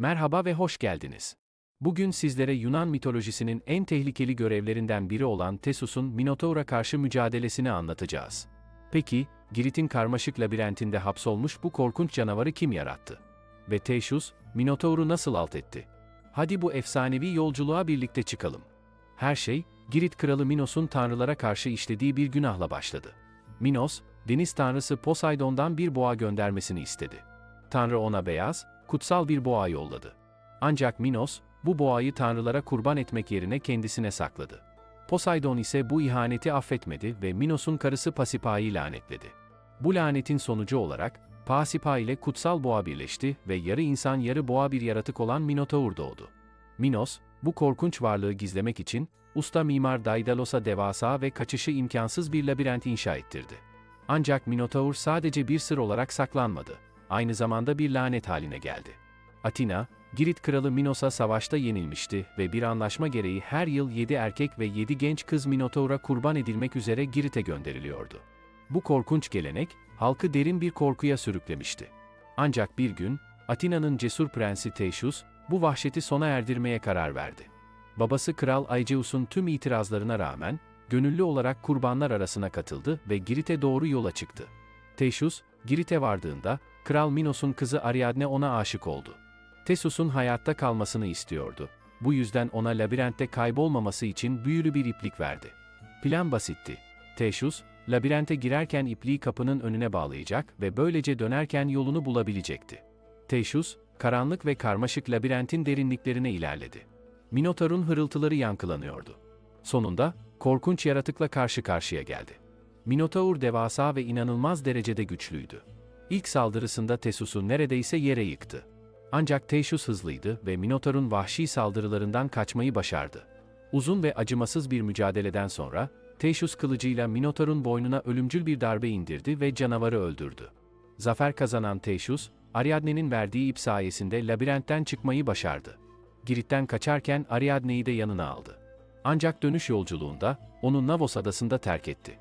Merhaba ve hoş geldiniz. Bugün sizlere Yunan mitolojisinin en tehlikeli görevlerinden biri olan Thesus'un Minotaur'a karşı mücadelesini anlatacağız. Peki, Girit'in karmaşık labirentinde hapsolmuş bu korkunç canavarı kim yarattı? Ve Theseus, Minotaur'u nasıl alt etti? Hadi bu efsanevi yolculuğa birlikte çıkalım. Her şey, Girit kralı Minos'un tanrılara karşı işlediği bir günahla başladı. Minos, deniz tanrısı Poseidon'dan bir boğa göndermesini istedi. Tanrı ona beyaz, kutsal bir boğa yolladı. Ancak Minos, bu boğayı tanrılara kurban etmek yerine kendisine sakladı. Poseidon ise bu ihaneti affetmedi ve Minos'un karısı Pasipa'yı lanetledi. Bu lanetin sonucu olarak, Pasipa ile kutsal boğa birleşti ve yarı insan yarı boğa bir yaratık olan Minotaur doğdu. Minos, bu korkunç varlığı gizlemek için, usta mimar Daidalos'a devasa ve kaçışı imkansız bir labirent inşa ettirdi. Ancak Minotaur sadece bir sır olarak saklanmadı, aynı zamanda bir lanet haline geldi. Atina, Girit kralı Minos'a savaşta yenilmişti ve bir anlaşma gereği her yıl 7 erkek ve 7 genç kız Minotaur'a kurban edilmek üzere Girit'e gönderiliyordu. Bu korkunç gelenek, halkı derin bir korkuya sürüklemişti. Ancak bir gün, Atina'nın cesur prensi Theseus, bu vahşeti sona erdirmeye karar verdi. Babası Kral Aegeus'un tüm itirazlarına rağmen, gönüllü olarak kurbanlar arasına katıldı ve Girit'e doğru yola çıktı. Theseus, Girit'e vardığında, Kral Minos'un kızı Ariadne ona aşık oldu. Theseus'un hayatta kalmasını istiyordu. Bu yüzden ona labirentte kaybolmaması için büyülü bir iplik verdi. Plan basitti. Theseus, labirente girerken ipliği kapının önüne bağlayacak ve böylece dönerken yolunu bulabilecekti. Theseus, karanlık ve karmaşık labirentin derinliklerine ilerledi. Minotaur'un hırıltıları yankılanıyordu. Sonunda, korkunç yaratıkla karşı karşıya geldi. Minotaur devasa ve inanılmaz derecede güçlüydü. İlk saldırısında Theseus'u neredeyse yere yıktı. Ancak Theseus hızlıydı ve Minotaur'un vahşi saldırılarından kaçmayı başardı. Uzun ve acımasız bir mücadeleden sonra, Theseus kılıcıyla Minotaur'un boynuna ölümcül bir darbe indirdi ve canavarı öldürdü. Zafer kazanan Theseus, Ariadne'nin verdiği ip sayesinde labirentten çıkmayı başardı. Girit'ten kaçarken Ariadne'yi de yanına aldı. Ancak dönüş yolculuğunda, onu Navos adasında terk etti.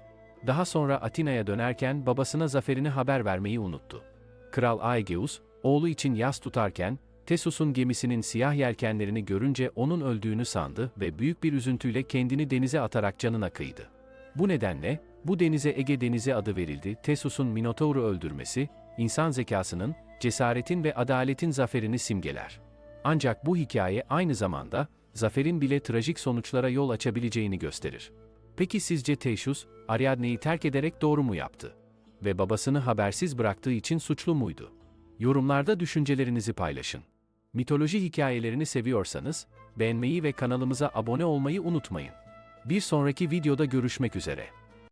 Daha sonra Atina'ya dönerken babasına zaferini haber vermeyi unuttu. Kral Aegeus, oğlu için yas tutarken, Theseus'un gemisinin siyah yelkenlerini görünce onun öldüğünü sandı ve büyük bir üzüntüyle kendini denize atarak canına kıydı. Bu nedenle, bu denize Ege Denizi adı verildi. Theseus'un Minotaur'u öldürmesi, insan zekasının, cesaretin ve adaletin zaferini simgeler. Ancak bu hikaye aynı zamanda, zaferin bile trajik sonuçlara yol açabileceğini gösterir. Peki sizce Theseus, Ariadne'yi terk ederek doğru mu yaptı? Ve babasını habersiz bıraktığı için suçlu muydu? Yorumlarda düşüncelerinizi paylaşın. Mitoloji hikayelerini seviyorsanız, beğenmeyi ve kanalımıza abone olmayı unutmayın. Bir sonraki videoda görüşmek üzere.